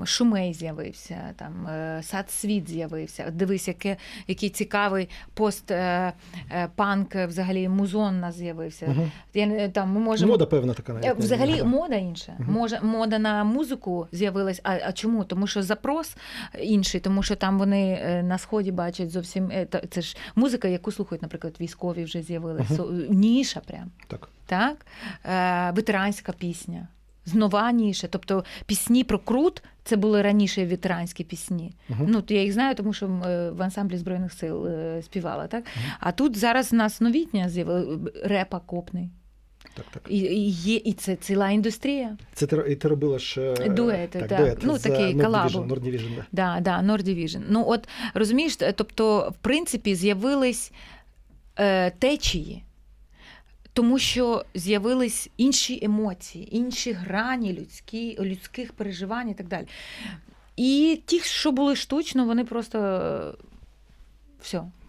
там Шумей з'явився, там е, Сад Світ з'явився. Дивись, яке, який цікавий пост е, е, панк, взагалі музон нас з'явився. Мгм. Я, там, ми можемо... Мода певна така навіть. Взагалі Да. мода інша. Мгм. Може, мода на музику з'явилась. А, а чому? Тому що запрос інший, тому що там вони на сході бачать зовсім це ж музика, яку слухають, наприклад, військові вже з'явилася. Мгм. Ніша прям. Так. Так? Ветеранська пісня. Знова ніша. Тобто пісні про крут це були раніше ветеранські пісні. Мгм. Ну, я їх знаю, тому що е, в ансамблі Збройних сил е, співала. Так? А тут зараз в нас новітня з'явила реп окопний. Так, так. І, і є, і це ціла індустрія. Це ти, і ти робила ще Дуети, так, так. дует Ну, такий колабо. Nord Division, да. Да, да, Nord Division. Ну, от розумієш, тобто, в принципі, з'явились е, течії, тому що з'явились інші емоції, інші грані людські, людських переживань і так далі. І ті, що були штучно, вони просто е, все.